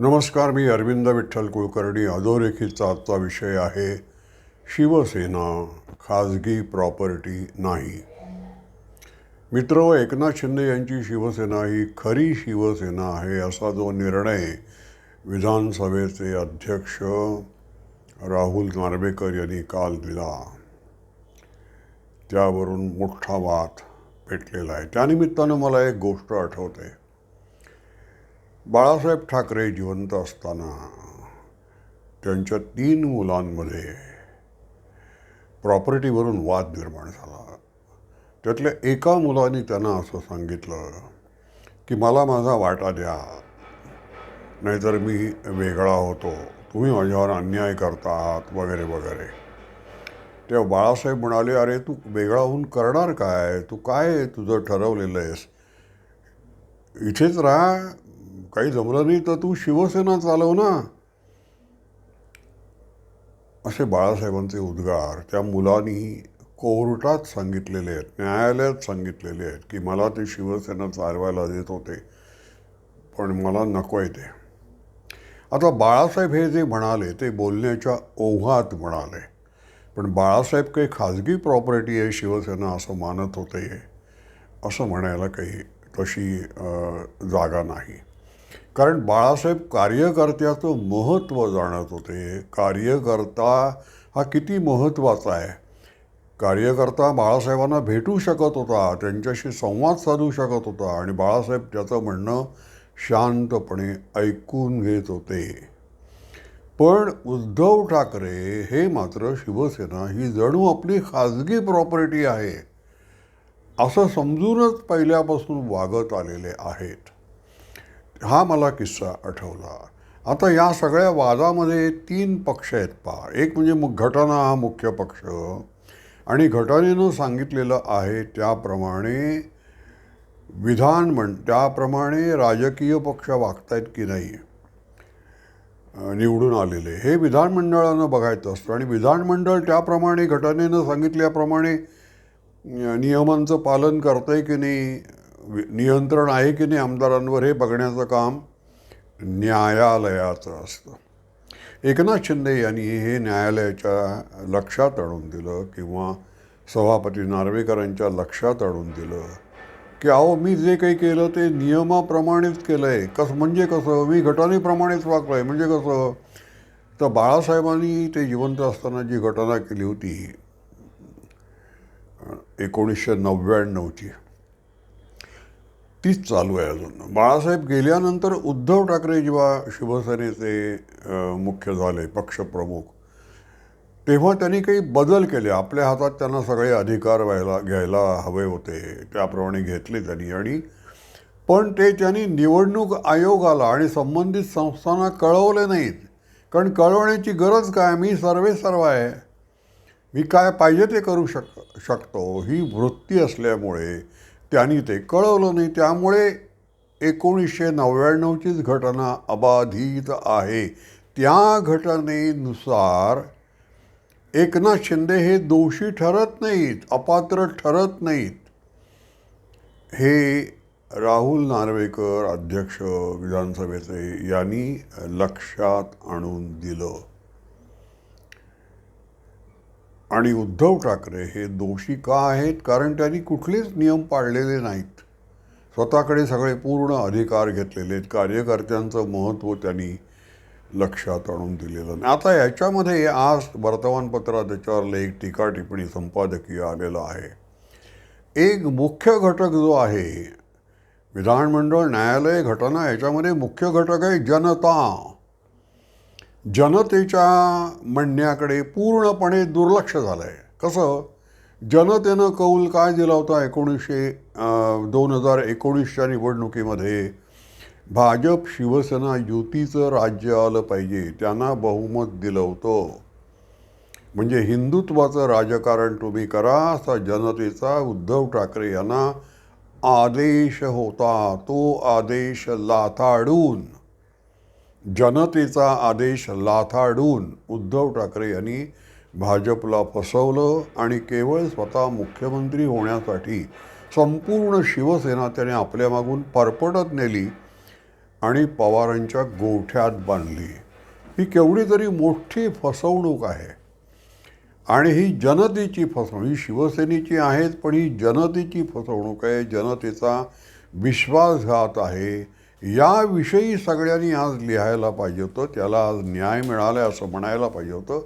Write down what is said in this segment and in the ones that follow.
नमस्कार मी अरविंद विठ्ठल कुलकर्णी. अधोरेखीचा आजचा विषय आहे शिवसेना खाजगी प्रॉपर्टी नाही. मित्र एकनाथ शिंदे यांची शिवसेना ही खरी शिवसेना आहे असा जो निर्णय विधानसभेचे अध्यक्ष राहुल नार्वेकर यांनी काल दिला. त्यावरून मोठा वाद पेटलेला आहे. त्यानिमित्तानं मला एक गोष्ट आठवते. बाळासाहेब ठाकरे जिवंत असताना त्यांच्या तीन मुलांमध्ये प्रॉपर्टीवरून वाद निर्माण झाला. त्यातल्या एका मुलाने त्यांना असं सांगितलं की मला माझा वाटा द्या नाहीतर मी वेगळा होतो. तुम्ही माझ्यावर अन्याय करता आहात वगैरे वगैरे. तेव्हा बाळासाहेब म्हणाले अरे तू वेगळा होऊन करणार काय? तू काय तुझं ठरवलेलं आहेस? इथेच राहा काही जमलं नाही तर तू शिवसेना चालव ना. असे बाळासाहेबांचे उद्गार त्या मुलांनी कोर्टात सांगितलेले आहेत न्यायालयात सांगितलेले आहेत की मला ते शिवसेना चालवायला देत होते पण मला नको आहे ते. आता बाळासाहेब हे जे म्हणाले ते बोलण्याच्या ओघात म्हणाले पण बाळासाहेब काही खाजगी प्रॉपर्टी आहे शिवसेना असं मानत होते असं म्हणायला काही तशी जागा नाही. कारण बाळासाहेब कार्यकर्त्याचं महत्त्व जाणत होते. कार्यकर्ता हा किती महत्त्वाचा आहे? कार्यकर्ता बाळासाहेबांना भेटू शकत होता त्यांच्याशी संवाद साधू शकत होता आणि बाळासाहेब त्याचं म्हणणं शांतपणे ऐकून घेत होते. पण उद्धव ठाकरे हे मात्र शिवसेना ही जणू आपली खाजगी प्रॉपर्टी आहे असं समजूनच पहिल्यापासून वागत आलेले आहेत. हा मला किस्सा आठवला. आता या सगळ्या वादामध्ये तीन पक्ष आहेत पहा. एक म्हणजे मग घटना हा मुख्य पक्ष. आणि घटनेनं सांगितलेलं आहे त्याप्रमाणे विधान म्हण त्याप्रमाणे राजकीय पक्ष वागतायत की नाही निवडून आलेले. हे विधानमंडळानं बघायचं असतं. आणि विधानमंडळ त्याप्रमाणे घटनेनं सांगितल्याप्रमाणे नियमांचं पालन करतं आहे की नाही नियंत्रण आहे की नाही आमदारांवर हे बघण्याचं काम न्यायालयाचं असतं. एकनाथ शिंदे यांनी हे न्यायालयाच्या लक्षात आणून दिलं किंवा सभापती नार्वेकरांच्या लक्षात आणून दिलं की अहो मी जे काही केलं ते नियमाप्रमाणेच केलं आहे कसं म्हणजे कसं? मी घटनेप्रमाणेच वागलो आहे म्हणजे कसं? तर बाळासाहेबांनी ते जिवंत असताना जी घटना केली होती एकोणीसशे नव्याण्णवची तीच चालू आहे अजून. बाळासाहेब गेल्यानंतर उद्धव ठाकरे जेव्हा शिवसेनेचे मुख्य झाले पक्षप्रमुख तेव्हा त्यांनी काही बदल केले. आपल्या हातात त्यांना सगळे अधिकार व्हायला घ्यायला हवे होते. त्याप्रमाणे घेतले त्यांनी. आणि पण ते त्यांनी निवडणूक आयोगाला आणि संबंधित संस्थांना कळवले नाहीत. कारण कळवण्याची गरज काय? मी सर्वे सर्व आहे. मी काय पाहिजे ते करू शक शकतो. ही वृत्ती असल्यामुळे त्यांनी ते कळवलं नाही. त्यामुळे एकोणीसशे नव्याण्णवचीच घटना अबाधित आहे. त्या घटनेनुसार एकनाथ शिंदे हे दोषी ठरत नाहीत अपात्र ठरत नाहीत. हे राहुल नार्वेकर अध्यक्ष विधानसभेचे यांनी लक्षात आणून दिलं. आणि उद्धव ठाकरे हे दोषी का आहेत? कारण त्यांनी कुठलेच नियम पाळलेले नाहीत. स्वतःकडे सगळे पूर्ण अधिकार घेतलेले आहेत. कार्यकर्त्यांचं महत्त्व त्यांनी लक्षात आणून दिलेलं नाही. आता याच्यामध्ये आज वर्तमानपत्रात त्याच्यावर एक टीका टिप्पणी संपादकीय आलेलं आहे. एक मुख्य घटक जो आहे विधानमंडळ न्यायालय घटना याच्यामध्ये मुख्य घटक आहे जनता. जनतेच्या म्हणण्याकडे पूर्णपणे दुर्लक्ष झालं आहे कसं? जनतेनं कौल काय दिला होता एकोणीसशे दोन हजार एकोणीसच्या निवडणुकीमध्ये? भाजप शिवसेना युतीचं राज्य आलं पाहिजे त्यांना बहुमत दिलं होतं. म्हणजे हिंदुत्वाचं राजकारण तुम्ही करा असा जनतेचा उद्धव ठाकरे यांना आदेश होता. तो आदेश लाथाडून जनतेचा आदेश लाथाडून उद्धव ठाकरे यांनी भाजपला फसवलं आणि केवळ स्वतः मुख्यमंत्री होण्यासाठी संपूर्ण शिवसेना त्याने आपल्या मागून परपटत नेली आणि पवारांच्या गोठ्यात बांधली. ही केवढी तरी मोठी फसवणूक आहे. आणि ही जनतेची फसवणूक ही शिवसेनेची आहेत पण ही जनतेची फसवणूक आहे. जनतेचा विश्वासघात आहे. याविषयी सगळ्यांनी आज लिहायला पाहिजे होतं त्याला आज न्याय मिळाला असं म्हणायला पाहिजे होतं.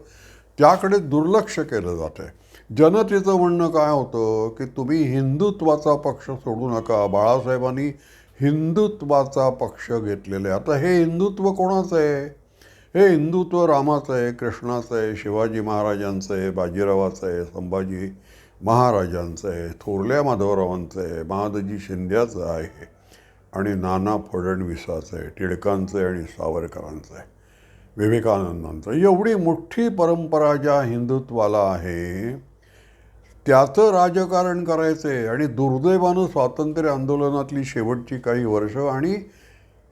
त्याकडे दुर्लक्ष केलं जात आहे जनतेचं म्हणणं काय होतं की तुम्ही हिंदुत्वाचा पक्ष सोडू नका. बाळासाहेबांनी हिंदुत्वाचा पक्ष घेतलेला आहे. आता हे हिंदुत्व कोणाचं आहे? हे हिंदुत्व रामाचं आहे कृष्णाचं आहे शिवाजी महाराजांचं आहे बाजीरावाचं आहे संभाजी महाराजांचं आहे थोरल्या माधवरावांचं आहे महादजी शिंद्याचं आहे. आणि नाना फडणवीसाचं आहे टिळकांचं आहे आणि सावरकरांचं आहे. विवेकानंदांचं. एवढी मोठी परंपरा ज्या हिंदुत्वाला आहे त्याचं राजकारण करायचं आहे आणि दुर्दैवानं स्वातंत्र्य आंदोलनातली शेवटची काही वर्ष आणि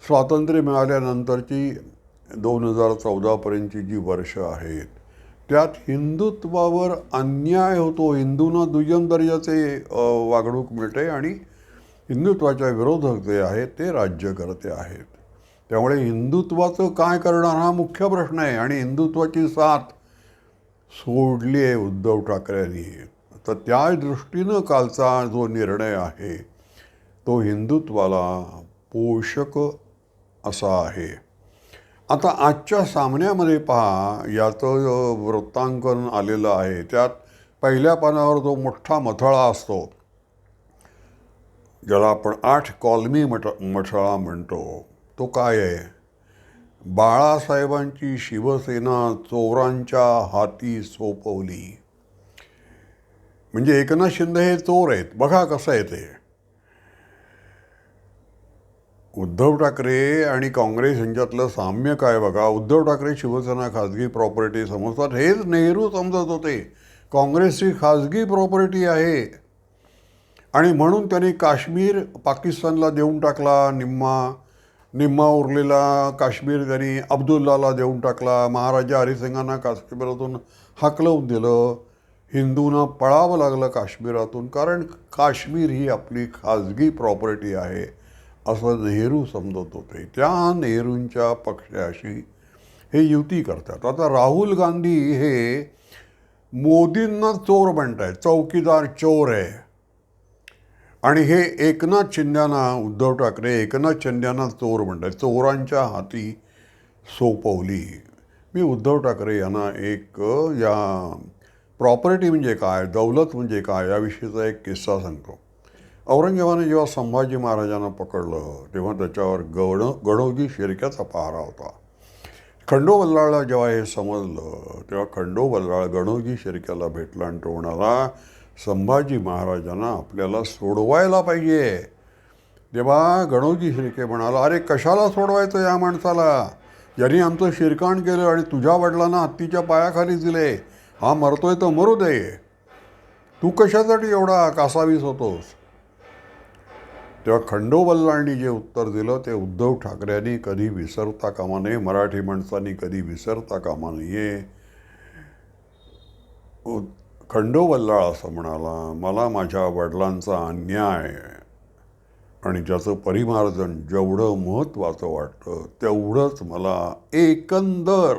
स्वातंत्र्य मिळाल्यानंतरची दोन हजार चौदापर्यंतची जी वर्ष आहेत त्यात हिंदुत्वावर अन्याय होतो. हिंदूंना दुय्यम दर्जाचे वागणूक मिळते आणि हिंदुत्वाच्या विरोधक जे आहेत ते राज्यकर्ते आहेत. त्यामुळे हिंदुत्वाचं काय करणार हा मुख्य प्रश्न आहे. आणि हिंदुत्वाची साथ सोडली आहे उद्धव ठाकरेंनी. तर त्या दृष्टीनं कालचा जो निर्णय आहे तो हिंदुत्वाला पोषक असा आहे. आता आजच्या सामन्यामध्ये पहा याचं वृत्तांकन आलेलं आहे त्यात पहिल्या पानावर जो मोठा मथळा असतो ज्याला आपण आठ कॉलमी मट मठळा म्हणतो तो काय आहे? बाळासाहेबांची शिवसेना चोरांच्या हाती सोपवली. म्हणजे एकनाथ शिंदे हे चोर आहेत. बघा कसं आहे ते. उद्धव ठाकरे आणि काँग्रेस यांच्यातलं साम्य काय बघा? उद्धव ठाकरे शिवसेना खाजगी प्रॉपर्टी समजतात. हेच नेहरू समजत होते. काँग्रेसची खाजगी प्रॉपर्टी आहे. आणि म्हणून त्यांनी काश्मीर पाकिस्तानला देऊन टाकला निम्मा निम्मा उरलेला काश्मीर त्यांनी अब्दुल्लाला देऊन टाकला महाराजा हरिसिंगांना काश्मीरातून हाकलवून दिलं हिंदूंना पळावं लागलं काश्मीरातून कारण काश्मीर ही आपली खाजगी प्रॉपर्टी आहे असं नेहरू समजत होते. त्या नेहरूंच्या पक्षाशी हे युती करतात. आता राहुल गांधी हे मोदींना चोर म्हणत आहेत चौकीदार चोर आहे. आणि हे एकनाथ शिंद्यांना उद्धव ठाकरे एकनाथ शिंद्यांना चोर म्हणतात. चोरांच्या हाती सोपवली. मी उद्धव ठाकरे यांना एक या प्रॉपर्टी म्हणजे काय दौलत म्हणजे काय याविषयीचा एक किस्सा सांगतो. औरंगजेबाने जेव्हा संभाजी महाराजांना पकडलं तेव्हा त्याच्यावर गण गणोजी शिरक्याचा पहारा होता. खंडो बल्लाळला जेव्हा हे समजलं तेव्हा खंडो बल्लाळ गणोजी शिरक्याला भेटला आणि तो म्हणाला संभाजी महाराजांना आपल्याला सोडवायला पाहिजे. तेव्हा गणोजी शिर्के म्हणाला अरे कशाला सोडवायचं या माणसाला? ज्यांनी आमचं शिरकाण केलं आणि तुझ्या वडिलांना हत्तीच्या पायाखाली दिले हा मरतोय तर मरू दे. तू कशासाठी एवढा कासावीस होतोस? तेव्हा खंडोबल्लांनी जे उत्तर दिलं ते उद्धव ठाकरेंनी कधी विसरता कामा नये मराठी माणसांनी कधी विसरता कामा नये. खंडोवल्लाळ असं म्हणाला मला माझ्या वडिलांचा अन्याय आणि ज्याचं परिमार्जन जेवढं महत्त्वाचं वाटतं तेवढंच मला एकंदर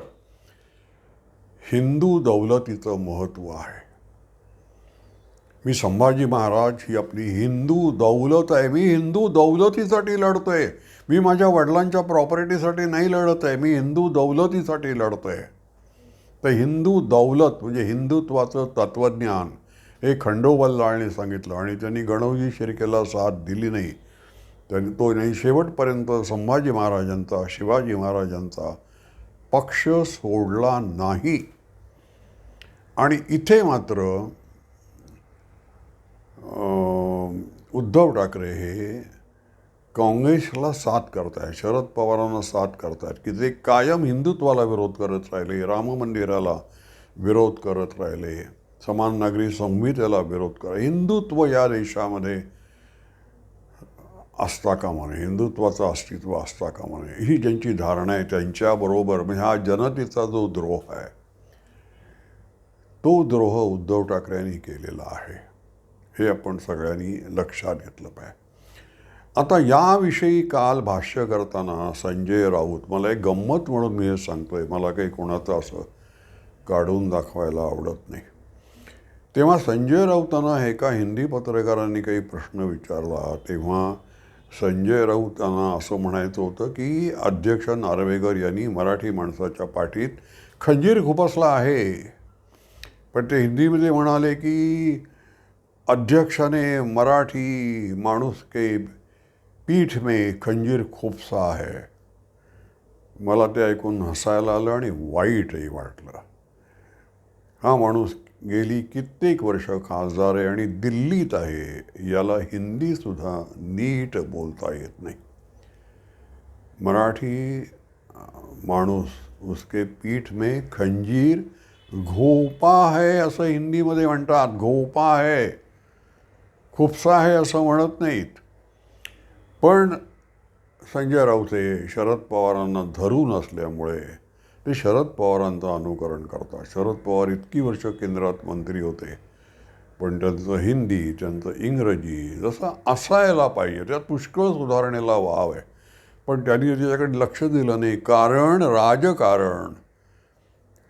हिंदू दौलतीचं महत्त्व आहे. मी संभाजी महाराज ही आपली हिंदू दौलत आहे. मी हिंदू दौलतीसाठी लढतोय. मी माझ्या वडिलांच्या प्रॉपर्टीसाठी नाही लढत आहे. मी हिंदू दौलतीसाठी लढतोय. तर हिंदू दौलत म्हणजे हिंदुत्वाचं तत्त्वज्ञान हे खंडोबल लाळने सांगितलं आणि त्यांनी गणवजी शिर्केला साथ दिली नाही. त्यांनी तो नाही शेवटपर्यंत संभाजी महाराजांचा शिवाजी महाराजांचा पक्ष सोडला नाही. आणि इथे मात्र उद्धव ठाकरे हे काँग्रेसला साथ करतायत शरद पवारांना साथ करतायत की जे कायम हिंदुत्वाला विरोध करत राहिले राम मंदिराला विरोध करत राहिले समान नागरी संहितेला विरोध करा हिंदुत्व या देशामध्ये असता कामा नये हिंदुत्वाचं अस्तित्व असता कामा नये ही ज्यांची धारणा आहे त्यांच्याबरोबर म्हणजे हा जनतेचा जो द्रोह आहे तो द्रोह उद्धव ठाकरेंनी केलेला आहे. हे आपण सगळ्यांनी लक्षात घेतलं पाहिजे. आता याविषयी काल भाष्य करताना संजय राऊत मला एक गंमत म्हणून मी हे सांगतो आहे मला काही कोणाचं असं काढून दाखवायला आवडत नाही. तेव्हा संजय राऊतांना एका हिंदी पत्रकारांनी काही प्रश्न विचारला तेव्हा संजय राऊतांना असं म्हणायचं होतं की अध्यक्ष नार्वेकर यांनी मराठी माणसाच्या पाठीत खंजीर खुपसला आहे. पण ते हिंदीमध्ये म्हणाले की अध्यक्षाने मराठी माणूस के पीठ में खंजीर खूपसा आहे मला ते ऐकून हसायला आलं आणि वाईटही वाटलं. हा माणूस गेली कित्येक वर्ष खासदार आहे आणि दिल्लीत आहे. याला हिंदीसुद्धा नीट बोलता येत नाही. मराठी माणूस उसके पीठ में खंजीर घोपा है असं हिंदीमध्ये म्हणतात. घोपा आहे खुपसा आहे असं म्हणत नाहीत. पण संजय राऊते शरद पवारांना धरून असल्यामुळे ते शरद पवारांचं अनुकरण करतात. शरद पवार इतकी वर्ष केंद्रात मंत्री होते पण त्यांचं हिंदी त्यांचं इंग्रजी जसं असायला पाहिजे त्यात पुष्कळ सुधारणेला वाव आहे. पण त्यांनी त्याच्याकडे लक्ष दिलं नाही कारण राजकारण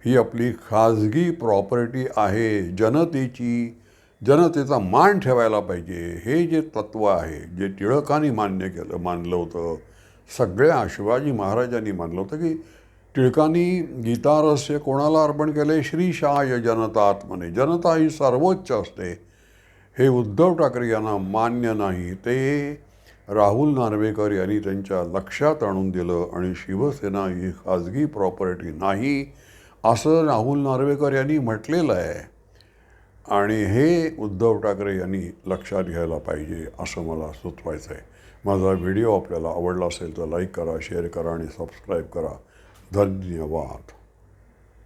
ही आपली खाजगी प्रॉपर्टी आहे जनतेची जनतेचा मान ठेवायला पाहिजे. हे जे तत्त्व आहे जे टिळकांनी मान्य केलं मानलं होतं सगळ्या शिवाजी महाराजांनी मानलं होतं की टिळकांनी गीतारस्य कोणाला अर्पण केले श्री शाय जनतात्मने जनता ही सर्वोच्च असते. हे उद्धव ठाकरे यांना मान्य नाही. ते राहुल नार्वेकर यांनी त्यांच्या लक्षात आणून दिलं आणि शिवसेना ही खाजगी प्रॉपर्टी नाही असं राहुल नार्वेकर यांनी म्हटलेलं आहे. आणि हे उद्धव ठाकरे यांनी लक्षात घ्यायला पाहिजे असं मला सुचवायचं आहे माझा व्हिडिओ आपल्याला आवडला असेल तर लाईक करा शेअर करा आणि सबस्क्राईब करा. धन्यवाद.